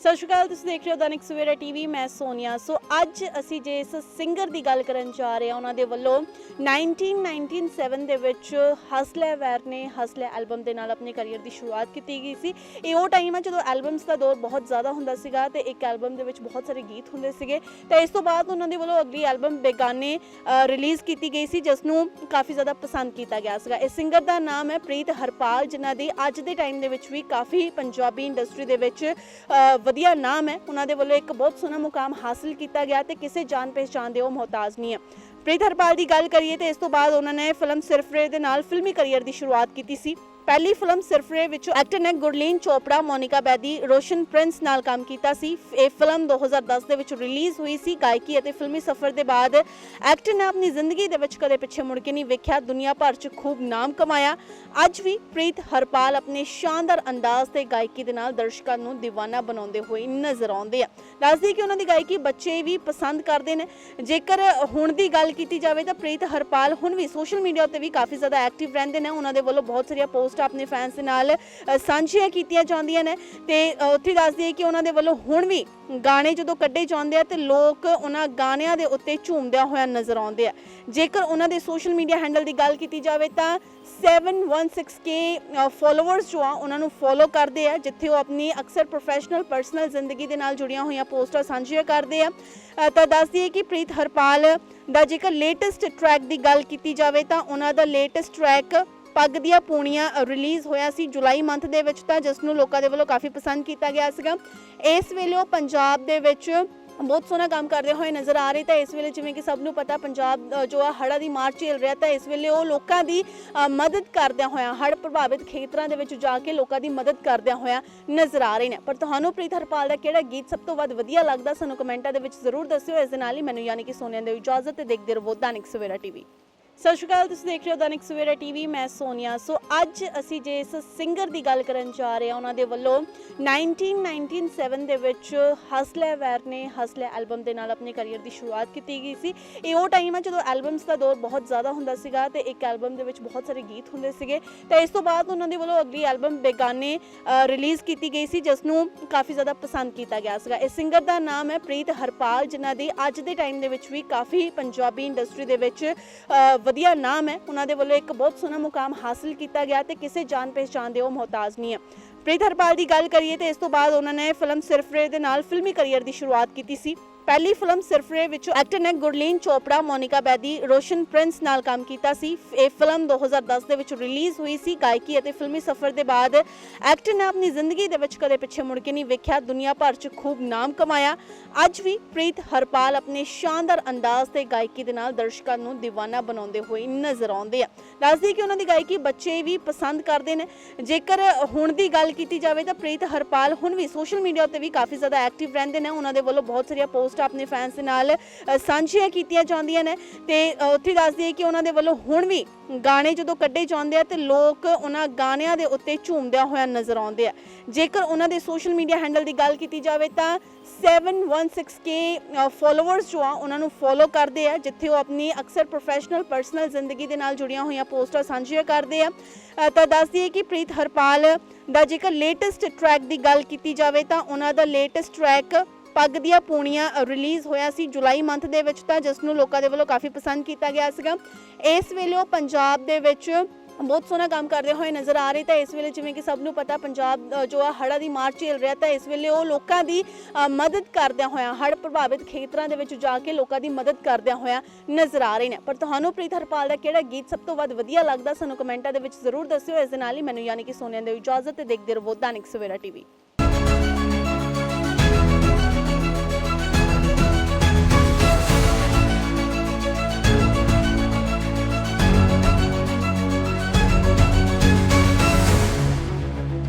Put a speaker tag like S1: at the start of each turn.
S1: ਸਤਿ ਸ਼੍ਰੀ ਅਕਾਲ, ਤੁਸੀਂ ਦੇਖ ਰਹੇ ਹੋ ਦੈਨਿਕ ਸਵੇਰਾ ਟੀਵੀ, ਮੈਂ ਸੋਨੀਆ। ਸੋ ਅੱਜ ਅਸੀਂ ਜੇ ਇਸ ਸਿੰਗਰ ਦੀ ਗੱਲ ਕਰਨ ਜਾ ਰਹੇ ਹਾਂ, ਉਹਨਾਂ ਦੇ ਵੱਲੋਂ 1997 ਦੇ ਵਿੱਚ ਹਸਲੇ ਵੈਰ ਨੇ ਹਸਲੇ ਐਲਬਮ ਦੇ ਨਾਲ ਆਪਣੇ ਕੈਰੀਅਰ ਦੀ ਸ਼ੁਰੂਆਤ ਕੀਤੀ ਗਈ ਸੀ। ਇਹ ਉਹ ਟਾਈਮ ਹੈ ਜਦੋਂ ਐਲਬਮਸ ਦਾ ਦੌਰ ਬਹੁਤ ਜ਼ਿਆਦਾ ਹੁੰਦਾ ਸੀਗਾ ਤੇ ਇੱਕ ਐਲਬਮ ਦੇ ਵਿੱਚ ਬਹੁਤ ਸਾਰੇ ਗੀਤ ਹੁੰਦੇ ਸੀਗੇ। ਤੇ ਇਸ ਤੋਂ ਬਾਅਦ ਉਹਨਾਂ ਦੇ ਵੱਲੋਂ ਅਗਲੀ ਐਲਬਮ ਬੇਗਾਨੇ ਰਿਲੀਜ਼ ਕੀਤੀ ਗਈ ਸੀ ਜਿਸ ਨੂੰ ਕਾਫੀ ਜ਼ਿਆਦਾ ਪਸੰਦ ਕੀਤਾ ਗਿਆ ਸੀਗਾ। ਇਸ ਸਿੰਗਰ ਦਾ ਨਾਮ ਹੈ ਪ੍ਰੀਤ ਹਰਪਾਲ, ਜਿਨ੍ਹਾਂ ਦੀ ਅੱਜ ਦੇ ਟਾਈਮ ਦੇ ਵਿੱਚ ਵੀ ਕਾਫੀ ਪੰਜਾਬੀ ਇੰਡਸਟਰੀ ਦੇ ਵਿੱਚ ਵਧੀਆ ਨਾਮ ਹੈ। ਉਹਨਾਂ ਦੇ ਵੱਲੋਂ ਇੱਕ ਬਹੁਤ ਸੋਹਣਾ ਮੁਕਾਮ ਹਾਸਲ ਕੀਤਾ ਗਿਆ ਤੇ ਕਿਸੇ ਜਾਣ ਪਹਿਚਾਣ ਦੇ ਉਹ ਮੁਹਤਾਜ ਨਹੀਂ ਹੈ। ਪ੍ਰੀਤ ਹਰਪਾਲ ਦੀ ਗੱਲ ਕਰੀਏ ਤੇ ਇਸ ਤੋਂ ਬਾਅਦ ਉਹਨਾਂ ਨੇ ਫਿਲਮ ਸਿਰਫਰੇ ਦੇ ਨਾਲ ਫਿਲਮੀ ਕੈਰੀਅਰ ਦੀ ਸ਼ੁਰੂਆਤ ਕੀਤੀ ਸੀ। ਪਹਿਲੀ ਫਿਲਮ ਸਿਰਫਰੇ ਵਿੱਚ ਐਕਟਰ ਨੇ ਗੁਰਲੀਨ ਚੋਪੜਾ, ਮੋਨਿਕਾ ਬੈਦੀ, ਰੋਸ਼ਨ ਪ੍ਰਿੰਸ ਨਾਲ ਕੰਮ ਕੀਤਾ ਸੀ। ਇਹ ਫਿਲਮ 2010 ਦੇ ਵਿੱਚ ਰਿਲੀਜ਼ ਹੋਈ ਸੀ ਗਾਇਕੀ ਅਤੇ ਫਿਲਮੀ ਸਫ਼ਰ ਦੇ ਬਾਅਦ। ਐਕਟਰ ਨੇ ਆਪਣੀ ਜ਼ਿੰਦਗੀ ਦੇ ਵਿੱਚ ਕਦੇ ਪਿੱਛੇ ਮੁੜ ਕੇ ਨਹੀਂ ਵੇਖਿਆ। ਦੁਨੀਆ ਭਰ 'ਚ ਖੂਬ ਨਾਮ ਕਮਾਇਆ। ਅੱਜ ਵੀ ਪ੍ਰੀਤ ਹਰਪਾਲ ਆਪਣੇ ਸ਼ਾਨਦਾਰ ਅੰਦਾਜ਼ ਤੇ ਗਾਇਕੀ ਦੇ ਨਾਲ ਦਰਸ਼ਕਾਂ ਨੂੰ دیਵਾਨਾ ਬਣਾਉਂਦੇ ਹੋਏ ਨਜ਼ਰ ਆਉਂਦੇ ਆ। ਦੱਸਦੀ ਕਿ ਉਹਨਾਂ ਦੀ ਗਾਇਕੀ ਬੱਚੇ ਵੀ ਪਸੰਦ ਕਰਦੇ ਨੇ। ਜੇਕਰ ਹੁਣ ਦੀ ਗੱਲ ਕੀਤੀ ਜਾਵੇ ਤਾਂ ਪ੍ਰੀਤ ਹਰਪਾਲ ਹੁਣ ਵੀ ਸੋਸ਼ਲ ਮੀਡੀਆ ਉੱਤੇ ਵੀ ਕਾਫੀ ਜ਼ਿਆਦਾ ਐਕਟਿਵ ਰਹਿੰਦੇ ਨੇ। ਉਹਨਾਂ ਦੇ ਵੱਲੋਂ ਬਹੁਤ ਸਾਰੀਆਂ ਪੋਸਟ ਆਪਣੇ ਫੈਨਸ ਦੇ ਨਾਲ ਸਾਂਝੀਆਂ ਕੀਤੀਆਂ ਜਾਂਦੀਆਂ ਨੇ। ਤੇ ਉੱਥੇ ਦੱਸਦੀ ਹੈ ਕਿ ਉਹਨਾਂ ਦੇ ਵੱਲੋਂ ਹੁਣ ਵੀ ਗਾਣੇ ਜਦੋਂ ਕੱਢੇ ਜਾਂਦੇ ਆ, ਤੇ ਲੋਕ ਉਹਨਾਂ ਗਾਣਿਆਂ ਦੇ ਉੱਤੇ ਝੂਮਦਿਆਂ ਹੋਇਆ ਨਜ਼ਰ ਆਉਂਦੇ ਆ। ਜੇਕਰ ਉਹਨਾਂ ਦੇ ਸੋਸ਼ਲ ਮੀਡੀਆ ਹੈਂਡਲ ਦੀ ਗੱਲ ਕੀਤੀ ਜਾਵੇ ਤਾਂ 716k ਫਾਲੋਅਰਸ ਜੋ ਆ, ਉਹਨਾਂ ਨੂੰ ਫੋਲੋ ਕਰਦੇ ਆ, ਜਿੱਥੇ ਉਹ ਆਪਣੀ ਅਕਸਰ ਪ੍ਰੋਫੈਸ਼ਨਲ ਪਰਸਨਲ ਜ਼ਿੰਦਗੀ ਦੇ ਨਾਲ ਜੁੜੀਆਂ ਹੋਈਆਂ ਪੋਸਟਾਂ ਸਾਂਝੀਆਂ ਕਰਦੇ ਆ। ਤਾਂ ਦੱਸਦੀ ਹੈ ਕਿ ਪ੍ਰੀਤ ਹਰਪਾਲ ਦਾ ਜੇਕਰ ਲੇਟੈਸਟ ਟਰੈਕ ਦੀ ਗੱਲ ਕੀਤੀ ਜਾਵੇ ਤਾਂ ਉਹਨਾਂ ਦਾ ਲੇਟੈਸਟ ਟਰੈਕ ਪੱਗ ਦੀਆਂ ਪੂਣੀਆਂ ਰਿਲੀਜ਼ ਹੋਇਆ ਸੀ ਜੁਲਾਈ ਮੰਥ ਦੇ ਵਿੱਚ ਤਾਂ ਜਿਸ ਨੂੰ ਲੋਕਾਂ ਦੇ ਵੱਲੋਂ ਕਾਫੀ ਪਸੰਦ ਕੀਤਾ ਗਿਆ ਸੀਗਾ। ਇਸ ਵੇਲੇ ਉਹ ਪੰਜਾਬ ਦੇ ਵਿੱਚ ਬਹੁਤ ਸੋਹਣਾ ਕੰਮ ਕਰਦੇ ਹੋਏ ਨਜ਼ਰ ਆ ਰਹੇ ਤਾਂ ਇਸ ਵੇਲੇ ਜਿਵੇਂ ਕਿ ਸਭ ਨੂੰ ਪਤਾ ਪੰਜਾਬ ਜੋ ਆ ਹੜ੍ਹਾਂ ਦੀ ਮਾਰ ਝੇਲ ਰਿਹਾ ਤਾਂ ਇਸ ਵੇਲੇ ਉਹ ਲੋਕਾਂ ਦੀ ਮਦਦ ਕਰਦਿਆਂ ਹੋਇਆ, ਹੜ੍ਹ ਪ੍ਰਭਾਵਿਤ ਖੇਤਰਾਂ ਦੇ ਵਿੱਚ ਜਾ ਕੇ ਲੋਕਾਂ ਦੀ ਮਦਦ ਕਰਦਿਆਂ ਹੋਇਆ ਨਜ਼ਰ ਆ ਰਹੇ ਨੇ। ਪਰ ਤੁਹਾਨੂੰ ਪ੍ਰੀਤ ਹਰਪਾਲ ਦਾ ਕਿਹੜਾ ਗੀਤ ਸਭ ਤੋਂ ਵੱਧ ਵਧੀਆ ਲੱਗਦਾ ਸਾਨੂੰ ਕਮੈਂਟਾਂ ਦੇ ਵਿੱਚ ਜ਼ਰੂਰ ਦੱਸਿਓ। ਇਸ ਦੇ ਨਾਲ ਹੀ ਮੈਨੂੰ ਯਾਨੀ ਕਿ ਸੋਨੀਆ ਦੇ ਇਜਾਜ਼ਤ ਤੇ ਦੇਖਦੇ ਰਹੋ ਦੈਨਿਕ ਸਵੇਰਾ ਟੀਵੀ। ਸਤਿ ਸ਼੍ਰੀ ਅਕਾਲ, ਤੁਸੀਂ ਦੇਖ ਰਹੇ ਹੋ ਦੈਨਿਕ ਸਵੇਰਾ ਟੀਵੀ, ਮੈਂ ਸੋਨੀਆ। ਸੋ ਅੱਜ ਅਸੀਂ ਜੇ ਇਸ ਸਿੰਗਰ ਦੀ ਗੱਲ ਕਰਨ ਜਾ ਰਹੇ ਹਾਂ, ਉਹਨਾਂ ਦੇ ਵੱਲੋਂ 1997 ਦੇ ਵਿੱਚ ਹਸਲੇ ਵੈਰ ਨੇ ਹਸਲੇ ਐਲਬਮ ਦੇ ਨਾਲ ਆਪਣੇ ਕੈਰੀਅਰ ਦੀ ਸ਼ੁਰੂਆਤ ਕੀਤੀ ਗਈ ਸੀ। ਇਹ ਉਹ ਟਾਈਮ ਹੈ ਜਦੋਂ ਐਲਬਮਸ ਦਾ ਦੌਰ ਬਹੁਤ ਜ਼ਿਆਦਾ ਹੁੰਦਾ ਸੀਗਾ ਤੇ ਇੱਕ ਐਲਬਮ ਦੇ ਵਿੱਚ ਬਹੁਤ ਸਾਰੇ ਗੀਤ ਹੁੰਦੇ ਸੀਗੇ। ਤੇ ਇਸ ਤੋਂ ਬਾਅਦ ਉਹਨਾਂ ਦੇ ਵੱਲੋਂ ਅਗਲੀ ਐਲਬਮ ਬੇਗਾਨੇ ਰਿਲੀਜ਼ ਕੀਤੀ ਗਈ ਸੀ ਜਿਸ ਨੂੰ ਕਾਫੀ ਜ਼ਿਆਦਾ ਪਸੰਦ ਕੀਤਾ ਗਿਆ ਸੀਗਾ। ਇਸ ਸਿੰਗਰ ਦਾ ਨਾਮ ਹੈ ਪ੍ਰੀਤ ਹਰਪਾਲ, ਜਿਨ੍ਹਾਂ ਦੀ ਅੱਜ ਦੇ ਟਾਈਮ ਦੇ ਵਿੱਚ ਵੀ ਕਾਫੀ ਪੰਜਾਬੀ ਇੰਡਸਟਰੀ ਦੇ ਵਿੱਚ ਵਧੀਆ ਨਾਮ ਹੈ। ਉਹਨਾਂ ਦੇ ਵੱਲੋਂ ਇੱਕ ਬਹੁਤ ਸੋਹਣਾ ਮੁਕਾਮ ਹਾਸਲ ਕੀਤਾ ਗਿਆ ਤੇ ਕਿਸੇ ਜਾਣ ਪਹਿਚਾਣ ਦੇ ਉਹ ਮੁਹਤਾਜ ਨਹੀਂ ਹੈ। ਪ੍ਰੀਤ ਹਰਪਾਲ ਦੀ ਗੱਲ ਕਰੀਏ ਤੇ ਇਸ ਤੋਂ ਬਾਅਦ ਉਹਨਾਂ ਨੇ ਫਿਲਮ ਸਿਰਫਰੇ ਦੇ ਨਾਲ ਫਿਲਮੀ ਕੈਰੀਅਰ ਦੀ ਸ਼ੁਰੂਆਤ ਕੀਤੀ ਸੀ। ਪਹਿਲੀ ਫਿਲਮ ਸਿਰਫਰੇ ਵਿੱਚ ਐਕਟਰ ਨੇ ਗੁਰਲੀਨ ਚੋਪੜਾ, ਮੋਨਿਕਾ ਬੈਦੀ, ਰੋਸ਼ਨ ਪ੍ਰਿੰਸ ਨਾਲ ਕੰਮ ਕੀਤਾ ਸੀ। ਇਹ ਫਿਲਮ 2010 ਦੇ ਵਿੱਚ ਰਿਲੀਜ਼ ਹੋਈ ਸੀ ਗਾਇਕੀ ਅਤੇ ਫਿਲਮੀ ਸਫ਼ਰ ਦੇ ਬਾਅਦ ਐਕਟਰ ਨੇ ਆਪਣੀ ਜ਼ਿੰਦਗੀ ਦੇ ਵਿੱਚ ਕਦੇ ਪਿੱਛੇ ਮੁੜ ਕੇ ਨਹੀਂ ਵੇਖਿਆ। ਦੁਨੀਆ ਭਰ 'ਚ ਖੂਬ ਨਾਮ ਕਮਾਇਆ। ਅੱਜ ਵੀ ਪ੍ਰੀਤ ਹਰਪਾਲ ਆਪਣੇ ਸ਼ਾਨਦਾਰ ਅੰਦਾਜ਼ ਤੇ ਗਾਇਕੀ ਦੇ ਨਾਲ ਦਰਸ਼ਕਾਂ ਨੂੰ دیਵਾਨਾ ਬਣਾਉਂਦੇ ਹੋਏ ਨਜ਼ਰ ਆਉਂਦੇ ਆ। ਦੱਸਦੀ ਕਿ ਉਹਨਾਂ ਦੀ ਗਾਇਕੀ ਬੱਚੇ ਵੀ ਪਸੰਦ ਕਰਦੇ ਨੇ। ਜੇਕਰ ਹੁਣ ਦੀ ਗੱਲ ਕੀਤੀ ਜਾਵੇ ਤਾਂ ਪ੍ਰੀਤ ਹਰਪਾਲ ਹੁਣ ਵੀ ਸੋਸ਼ਲ ਮੀਡੀਆ ਉੱਤੇ ਵੀ ਕਾਫੀ ਜ਼ਿਆਦਾ ਐਕਟਿਵ ਰਹਿੰਦੇ ਨੇ। ਉਹਨਾਂ ਦੇ ਵੱਲੋਂ ਬਹੁਤ ਸਾਰੀਆਂ ਪੋਸਟਾਂ ਆਪਣੇ ਫੈਨਸ ਦੇ ਨਾਲ ਸਾਂਝੀਆਂ ਕੀਤੀਆਂ ਜਾਂਦੀਆਂ ਨੇ। ਤੇ ਉੱਥੇ ਦੱਸਦੀ ਹੈ ਕਿ ਉਹਨਾਂ ਦੇ ਵੱਲੋਂ ਹੁਣ ਵੀ ਗਾਣੇ ਜਦੋਂ ਕੱਢੇ ਜਾਂਦੇ ਆ ਤੇ ਲੋਕ ਉਹਨਾਂ ਗਾਣਿਆਂ ਦੇ ਉੱਤੇ ਝੂਮਦਿਆਂ ਹੋਇਆ ਨਜ਼ਰ ਆਉਂਦੇ ਆ। ਜੇਕਰ ਉਹਨਾਂ ਦੇ ਸੋਸ਼ਲ ਮੀਡੀਆ ਹੈਂਡਲ ਦੀ ਗੱਲ ਕੀਤੀ ਜਾਵੇ ਤਾਂ 716k ਫਾਲੋਅਰਸ ਜੋ ਆ, ਉਹਨਾਂ ਨੂੰ ਫੋਲੋ ਕਰਦੇ ਆ, ਜਿੱਥੇ ਉਹ ਆਪਣੀ ਅਕਸਰ ਪ੍ਰੋਫੈਸ਼ਨਲ ਪਰਸਨਲ ਜ਼ਿੰਦਗੀ ਦੇ ਨਾਲ ਜੁੜੀਆਂ ਹੋਈਆਂ ਪੋਸਟਾਂ ਸਾਂਝੀਆਂ ਕਰਦੇ ਆ। ਤਾਂ ਦੱਸਦੀ ਹੈ ਕਿ ਪ੍ਰੀਤ ਹਰਪਾਲ ਦਾ ਜੇਕਰ ਲੇਟੈਸਟ ਟਰੈਕ ਦੀ ਗੱਲ ਕੀਤੀ ਜਾਵੇ ਤਾਂ ਉਹਨਾਂ ਦਾ ਲੇਟੈਸਟ ਟਰੈਕ ਪੱਗ ਦੀਆਂ ਪੂਣੀਆਂ ਰਿਲੀਜ਼ ਹੋਇਆ ਸੀ ਜੁਲਾਈ ਮੰਥ ਦੇ ਵਿੱਚ ਤਾਂ ਜਿਸ ਨੂੰ ਲੋਕਾਂ ਦੇ ਵੱਲੋਂ ਕਾਫੀ ਪਸੰਦ ਕੀਤਾ ਗਿਆ ਸੀਗਾ। ਇਸ ਵੇਲੇ ਉਹ ਪੰਜਾਬ ਦੇ ਵਿੱਚ ਬਹੁਤ ਸੋਹਣਾ ਕੰਮ ਕਰਦੇ ਹੋਏ ਨਜ਼ਰ ਆ ਰਹੇ ਤਾਂ ਇਸ ਵੇਲੇ ਜਿਵੇਂ ਕਿ ਸਭ ਨੂੰ ਪਤਾ ਪੰਜਾਬ ਜੋ ਆ ਹੜ੍ਹਾਂ ਦੀ ਮਾਰ ਝੇਲ ਰਿਹਾ ਤਾਂ ਇਸ ਵੇਲੇ ਉਹ ਲੋਕਾਂ ਦੀ ਮਦਦ ਕਰਦਿਆਂ ਹੋਇਆਂ, ਹੜ੍ਹ ਪ੍ਰਭਾਵਿਤ ਖੇਤਰਾਂ ਦੇ ਵਿੱਚ ਜਾ ਕੇ ਲੋਕਾਂ ਦੀ ਮਦਦ ਕਰਦਿਆਂ ਹੋਇਆ ਨਜ਼ਰ ਆ ਰਹੇ ਨੇ। ਪਰ ਤੁਹਾਨੂੰ ਪ੍ਰੀਤ ਹਰਪਾਲ ਦਾ ਕਿਹੜਾ ਗੀਤ ਸਭ ਤੋਂ ਵੱਧ ਵਧੀਆ ਲੱਗਦਾ ਸਾਨੂੰ ਕਮੈਂਟਾਂ ਦੇ ਵਿੱਚ ਜ਼ਰੂਰ ਦੱਸਿਓ। ਇਸ ਦੇ ਨਾਲ ਹੀ ਮੈਨੂੰ ਯਾਨੀ ਕਿ ਸੋਨੀਆ ਦੇ ਇਜਾਜ਼ਤ ਤੇ ਦੇਖਦੇ ਰਹੋ ਦਾਨਿਕ ਸਵੇਰਾ ਟੀਵੀ।